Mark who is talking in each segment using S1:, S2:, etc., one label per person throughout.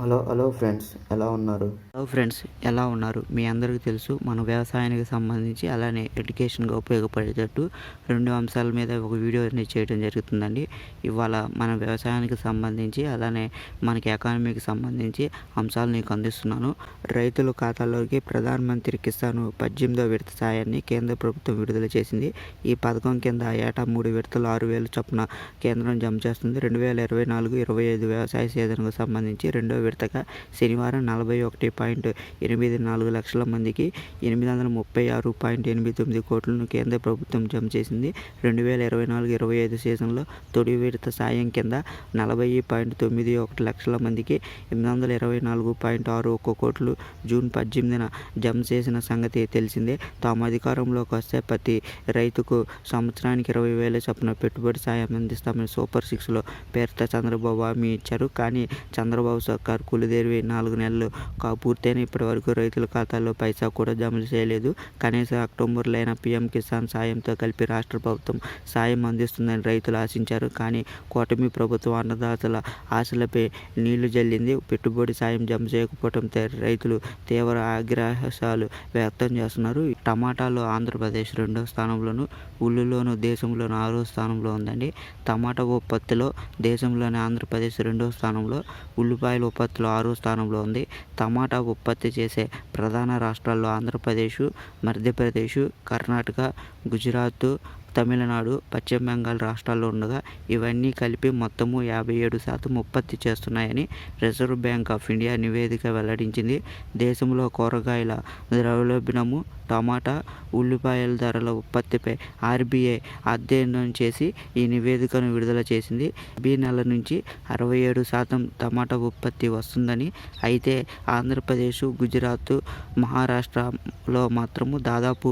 S1: Hello hello friends ఎలా ఉన్నారు?
S2: Hello friends ఎలా ఉన్నారు? మీ అందరికీ తెలుసు మన వ్యవసాయానికి సంబంధించి అలానే ఎడ్యుకేషన్గా ఉపయోగపడేటట్టు రెండు అంశాల మీద ఒక వీడియో అనేది చేయడం జరుగుతుందండి. ఇవాళ మన వ్యవసాయానికి సంబంధించి అలానే మనకి ఎకానమీకి సంబంధించి అంశాలు నీకు అందిస్తున్నాను. రైతుల ఖాతాలోకి ప్రధానమంత్రి కిసాన్ పద్దెనిమిదో విడత సాయాన్ని కేంద్ర ప్రభుత్వం విడుదల చేసింది. ఈ పథకం కింద ఏటా మూడు విడతలు ఆరు వేలు చొప్పున కేంద్రం జమ చేస్తుంది. రెండు వేల ఇరవై నాలుగు ఇరవై ఐదు వ్యవసాయ సీజన్కు సంబంధించి రెండో విడతగా శనివారం నలభై ఒకటి పాయింట్ ఎనిమిది నాలుగు లక్షల మందికి ఎనిమిది వందల ముప్పై ఆరు పాయింట్ ఎనిమిది తొమ్మిది కోట్లను కేంద్ర ప్రభుత్వం జమ చేసింది. రెండు వేల ఇరవై నాలుగు ఇరవై ఐదు సీజన్లో తొలి విడత సాయం కింద నలభై పాయింట్ తొమ్మిది ఒకటి లక్షల మందికి ఎనిమిది వందల ఇరవై నాలుగు పాయింట్ ఆరు ఒక్క కోట్లు జూన్ పద్దెనిమిదిన జమ చేసిన సంగతి తెలిసిందే. తాము అధికారంలోకి వస్తే ప్రతి రైతుకు సంవత్సరానికి ఇరవై వేల చొప్పున పెట్టుబడి సాయం అందిస్తామని సూపర్ సిక్స్లో పేర్త చంద్రబాబు హామీ ఇచ్చారు. కానీ చంద్రబాబు సర్కార్ కులిదేవి నాలుగు నెలలు కా పూర్తయిన ఇప్పటి వరకు రైతుల ఖాతాల్లో పైసా కూడా జమ చేయలేదు. కనీసం అక్టోబర్లో అయిన పీఎం కిసాన్ సాయంతో కలిపి రాష్ట్ర ప్రభుత్వం సాయం అందిస్తుందని రైతులు ఆశించారు. కానీ కూటమి ప్రభుత్వం అన్నదాతల ఆశలపై నీళ్ళు జల్లింది. పెట్టుబడి సాయం జమ చేయకపోవడంతో రైతులు తీవ్ర ఆగ్రహాలు వ్యక్తం చేస్తున్నారు. టమాటాలు ఆంధ్రప్రదేశ్ రెండో స్థానంలోను ఉల్లులోను దేశంలోను ఆరో స్థానంలో ఉందండి. టమాటా ఉత్పత్తిలో దేశంలోని ఆంధ్రప్రదేశ్ రెండో స్థానంలో ఉల్లిపాయల ఉత్పత్తిలో ఆరో స్థానంలో ఉంది. టమాటా ఉత్పత్తి చేసే ప్రధాన రాష్ట్రాల్లో ఆంధ్రప్రదేశ్ మధ్యప్రదేశ్ కర్ణాటక గుజరాత్ తమిళనాడు పశ్చిమ బెంగాల్ రాష్ట్రాల్లో ఉండగా ఇవన్నీ కలిపి మొత్తము యాభై ఏడు శాతం ఉత్పత్తి చేస్తున్నాయని రిజర్వ్ బ్యాంక్ ఆఫ్ ఇండియా నివేదిక వెల్లడించింది. దేశంలో కూరగాయల ద్రవ్యోల్బణము టమాటా ఉల్లిపాయల ధరల ఉత్పత్తిపై ఆర్బీఐ అధ్యయనం చేసి ఈ నివేదికను విడుదల చేసింది. బి నెల నుంచి అరవై ఏడు శాతం టమాటా ఉత్పత్తి వస్తుందని అయితే ఆంధ్రప్రదేశ్ గుజరాత్ మహారాష్ట్రలో మాత్రము దాదాపు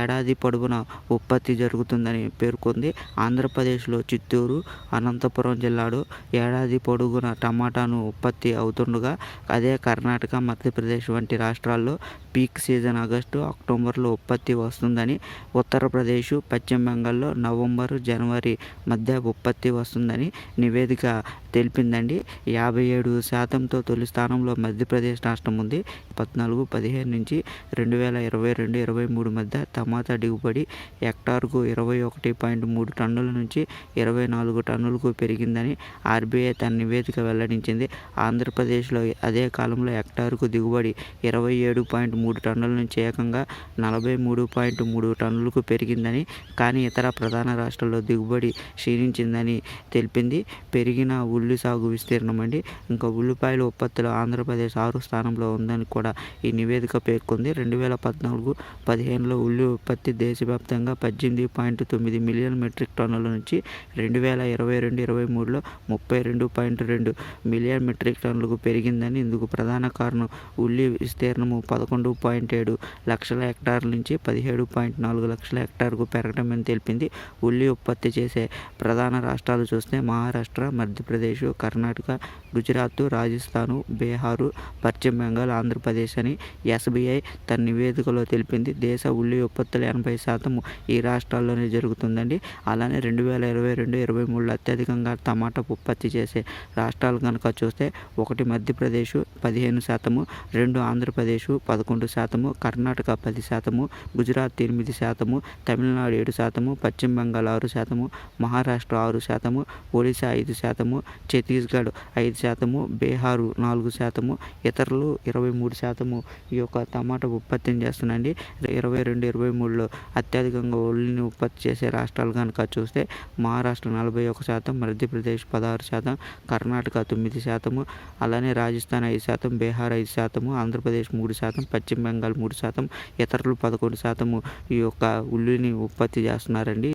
S2: ఏడాది పొడవునా ఉత్పత్తి జరుగుతుంది. ఉంటుందని పేర్కొంది. ఆంధ్రప్రదేశ్లో చిత్తూరు అనంతపురం జిల్లాలో ఏడాది పొడుగున టమాటాను ఉత్పత్తి అవుతుండగా అదే కర్ణాటక మధ్యప్రదేశ్ వంటి రాష్ట్రాల్లో పీక్ సీజన్ ఆగస్టు అక్టోబర్లో ఉత్పత్తి వస్తుందని ఉత్తరప్రదేశ్ పశ్చిమ బెంగాల్లో నవంబర్ జనవరి మధ్య ఉత్పత్తి వస్తుందని నివేదిక తెలిపిందండి. యాభై ఏడు శాతంతో తొలి స్థానంలో మధ్యప్రదేశ్ రాష్ట్రం ఉంది. పద్నాలుగు పదిహేను నుంచి రెండు వేల ఇరవై రెండు ఇరవై మూడు మధ్య టమాటా దిగుబడి హెక్టార్కు ఇరవై ఒకటి పాయింట్ మూడు టన్నుల నుంచి ఇరవై నాలుగు టన్నులకు పెరిగిందని ఆర్బీఐ తన నివేదిక వెల్లడించింది. ఆంధ్రప్రదేశ్లో అదే కాలంలో హెక్టార్కు దిగుబడి ఇరవై ఏడు పాయింట్ మూడు టన్నుల నుంచి ఏకంగా నలభై మూడు పాయింట్ మూడు టన్నులకు పెరిగిందని కానీ ఇతర ప్రధాన రాష్ట్రాల్లో దిగుబడి క్షీణించిందని తెలిపింది. పెరిగిన ఉల్లి సాగు విస్తీర్ణం అండి. ఇంకా ఉల్లిపాయల ఉత్పత్తిలో ఆంధ్రప్రదేశ్ ఆరు స్థానంలో ఉందని కూడా ఈ నివేదిక పేర్కొంది. రెండు వేల పద్నాలుగు పదిహేనులో ఉల్లి ఉత్పత్తి దేశవ్యాప్తంగా పద్దెనిమిది పాయింట్ తొమ్మిది మిలియన్ మెట్రిక్ టన్నుల నుంచి రెండు వేల ఇరవై రెండు ఇరవై మూడులో ముప్పై రెండు పాయింట్ రెండు మిలియన్ మెట్రిక్ టన్నులకు పెరిగిందని ఇందుకు ప్రధాన కారణం ఉల్లి విస్తీర్ణము పదకొండు పాయింట్ ఏడు లక్షల హెక్టార్ల నుంచి పదిహేడు పాయింట్ నాలుగు లక్షల హెక్టార్కు పెరగడమని తెలిపింది. ఉల్లి ఉత్పత్తి చేసే ప్రధాన రాష్ట్రాలు చూస్తే మహారాష్ట్ర మధ్యప్రదేశ్ కర్ణాటక గుజరాత్ రాజస్థాను బీహారు పశ్చిమ బెంగాల్ ఆంధ్రప్రదేశ్ అని ఎస్బీఐ తన నివేదికలో తెలిపింది. దేశ ఉల్లి ఉత్పత్తుల ఎనభై శాతం ఈ రాష్ట్రాల్లోనే జరుగుతుందండి. అలానే రెండు వేల ఇరవై రెండు ఇరవై మూడులో అత్యధికంగా టమాటా ఉత్పత్తి చేసే రాష్ట్రాలు కనుక చూస్తే ఒకటి మధ్యప్రదేశ్ పదిహేను శాతము రెండు ఆంధ్రప్రదేశ్ పదకొండు శాతము కర్ణాటక పది శాతము గుజరాత్ ఎనిమిది శాతము తమిళనాడు ఏడు శాతము పశ్చిమ బెంగాల్ ఆరు శాతము మహారాష్ట్ర ఆరు శాతము ఒడిశా ఐదు శాతము ఛత్తీస్గఢ్ ఐదు శాతము బీహారు నాలుగు శాతము ఇతరులు ఇరవై మూడు శాతము ఈ యొక్క టమాటా ఉత్పత్తిని చేస్తున్నాయండి ఇరవై రెండు ఇరవై మూడులో అత్యధికంగా ఉల్లిని ఉత్పత్తి చేసే రాష్ట్రాలు కనుక చూస్తే మహారాష్ట్ర నలభై ఒక శాతం మధ్యప్రదేశ్ పదహారు శాతం కర్ణాటక తొమ్మిది శాతము అలానే రాజస్థాన్ ఐదు శాతం బీహార్ ఐదు శాతము ఆంధ్రప్రదేశ్ మూడు శాతం పశ్చిమ బెంగాల్ మూడు శాతం ఇతరులు పదకొండు శాతము ఈ యొక్క ఉల్లిని ఉత్పత్తి చేస్తున్నారండి.